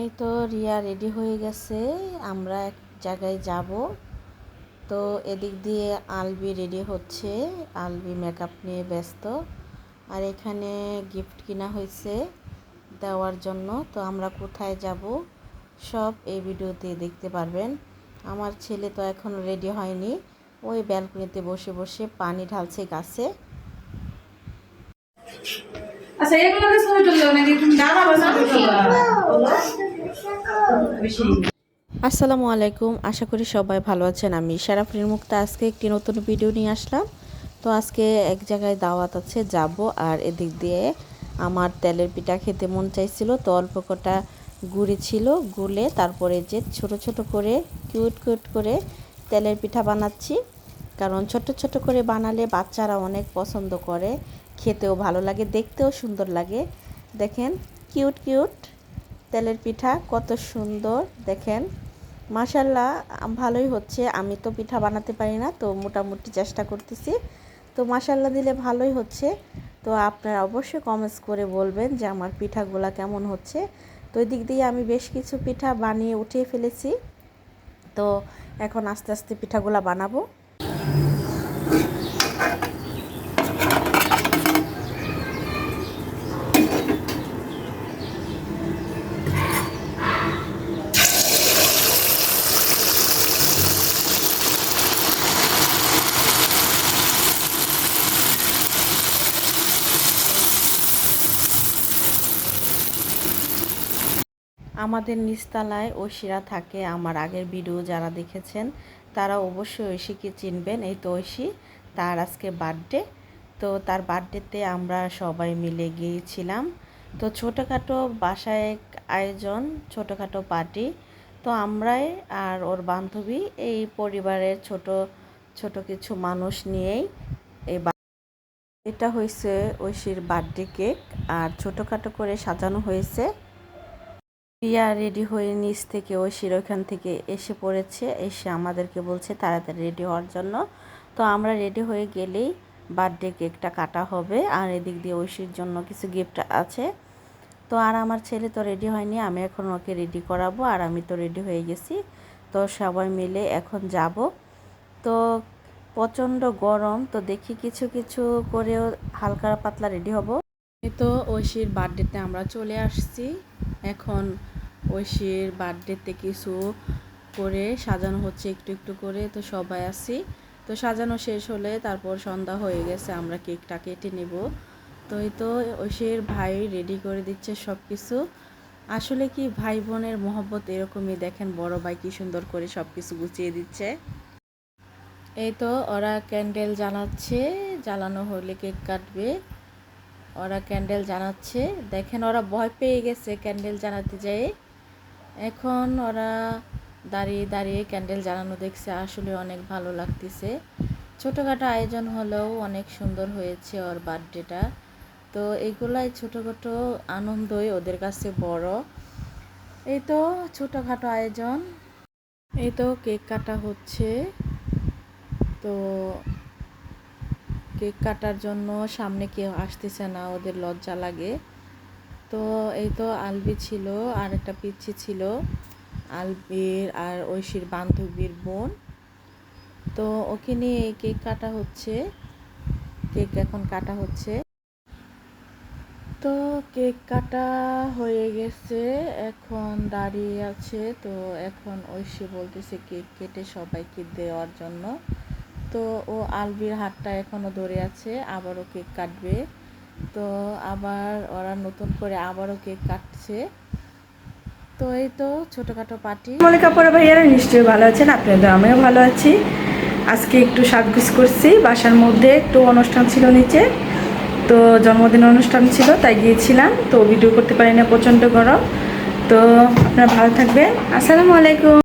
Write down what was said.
এই তো রিয়া রেডি হয়ে গেছে আমরা এক জায়গায় যাব। তো এদিক দিয়ে আলবি রেডি হচ্ছে আলবি মেকআপ নিয়ে ব্যস্ত। আর এখানে গিফট কিনা হয়েছে দেওয়ার জন্য তো আমরা কোথায় যাব সব এই ভিডিওতে দেখতে পারবেন। আমার ছেলে তো এখন রেডি হয়নি ওই ব্যালকনিতে বসে বসে পানি ঢালছে গাছে। আচ্ছা তুললো নাকি? তুমি দাঁড়াবো আসসালামু আলাইকুম। আশা করি সবাই ভালো আছেন। আমি সারাফরিন মুক্তা আজকে একটি নতুন ভিডিও নিয়ে আসলাম। তো আজকে এক জায়গায় দাওয়াত আছে, যাব। আর এদিক দিয়ে আমার তেলের পিঠা খেতে মন চাইছিল। তো অল্প কটা গুড়ি ছিল, গুলে তারপরে যে ছোট ছোট করে, কিউট কিউট করে তেলের পিঠা বানাচ্ছি। কারণ ছোট ছোট করে বানালে বাচ্চারা অনেক পছন্দ করে। খেতেও ভালো লাগে, দেখতেও সুন্দর লাগে। দেখেন, কিউট কিউট। তেলের পিঠা কত সুন্দর, দেখেন। মাশাল্লাহ ভালোই হচ্ছে। আমি তো পিঠা বানাতে পারি না, তো মোটামুটি চেষ্টা করতেছি। তো মাশাল্লাহ দিলে ভালোই হচ্ছে। তো আপনারা অবশ্যই কমেন্টস করে বলবেন যে আমার পিঠাগুলা কেমন হচ্ছে। তো ওই দিক দিয়ে আমি বেশ কিছু পিঠা বানিয়ে উঠিয়ে ফেলেছি। তো এখন আস্তে আস্তে পিঠাগুলা বানাবো। আমাদের নিচতলায় ঐশীরা থাকে, আমার আগের ভিডিও যারা দেখেছেন, তারা অবশ্যই ঐশীকে চিনবেন। এই তো ঐশী, তার আজকে বার্থডে। তো তার বার্থডেতে আমরা সবাই মিলে গিয়েছিলাম। তো ছোটোখাটো বাসায় আয়োজন, ছোটোখাটো পার্টি। তো আমরাই আর ওর বান্ধবী, এই পরিবারের ছোট ছোট কিছু মানুষ নিয়েই এই এটা হয়েছে ঐশীর বার্থডে কেক। আর ছোটোখাটো করে সাজানো হয়েছে। রিয়া রেডি হয়ে নিচ থেকে ঐশীর ওইখান থেকে এসে পড়েছে, এসে আমাদেরকে বলছে তাড়াতাড়ি রেডি হওয়ার জন্য। তো আমরা রেডি হয়ে গেলেই বার্থডে কেকটা কাটা হবে, আর এদিক দিয়ে ঐশীর জন্য কিছু গিফট আছে। তো আর আমার ছেলে তো রেডি হয়নি, আমি এখন ওকে রেডি করাবো, আর আমি তো রেডি হয়ে গেছি। তো সবাই মিলে এখন যাব। তো প্রচণ্ড গরম, তো দেখি কিছু কিছু করেও হালকা পাতলা রেডি হব। তো ঐশীর বার্থডেতে আমরা চলে আসছি। এখন ঐশীর বার্থডেতে কিছু করে সাজানো হচ্ছে একটু একটু করে, তো সবাই আছি। তো সাজানো শেষ হলে তারপর সন্ধ্যা হয়ে গেছে, আমরা কেকটা কেটে নেব। তো এই তো ঐশীর ভাই রেডি করে দিচ্ছে সব কিছু আসলে কি ভাই বোনের মহব্বত এরকমই? দেখেন বড় ভাই কি সুন্দর করে সব কিছু গুছিয়ে দিচ্ছে। এই তো ওরা ক্যান্ডেল জ্বালাচ্ছে, জ্বালানো হলে কেক কাটবে। ওরা ক্যান্ডেল জানাচ্ছে। দেখেন ওরা ভয় পেয়ে গেছে ক্যান্ডেল জানাতে যেয়ে। এখন ওরা দাঁড়িয়ে দাঁড়িয়ে ক্যান্ডেল জ্বালানো দেখছে, আসলে অনেক ভালো লাগতেছে। ছোটোখাটো আয়োজন হলেও অনেক সুন্দর হয়েছে ওর বার্থডেটা। তো এগুলাই ছোটোখাটো আনন্দই ওদের কাছে বড়। এই তো ছোটোখাটো আয়োজন। এই তো কেক কাটা হচ্ছে। তো কেক কাটার জন্য সামনে কেউ আসতেছে না, ওদের লজ্জা লাগে। তো এই তো আলবি ছিল, আর একটা পিচ্ছি ছিল, আলবির আর ঐশীর বান্ধবীর বোন। তো ওকে নিয়ে কেক কাটা হচ্ছে, কেক এখন কাটা হচ্ছে। তো কেক কাটা হয়ে গেছে, এখন দাঁড়িয়ে আছে। তো এখন ঐশী বলতেছে কেক কেটে সবাইকে দেওয়ার জন্য। তো ও আলবির হাতটা এখনও ধরে আছে, আবারও কেক কাটবে। তো আবার ওরা নতুন করে আবারও কেক কাটছে। তো এই তো ছোটোখাটো পার্টি। মল্লিকা পরে ভাইয়ারা নিশ্চয়ই ভালো আছেন, আপনাদের আমিও ভালো আছি। আজকে একটু সাজগুজ করছি, বাসার মধ্যে একটু অনুষ্ঠান ছিল নিচে, তো জন্মদিন অনুষ্ঠান ছিল, তাই গিয়েছিলাম। তো ভিডিও করতে পারি না প্রচণ্ড গরম। তো আপনারা ভালো থাকবেন। আসসালামু আলাইকুম।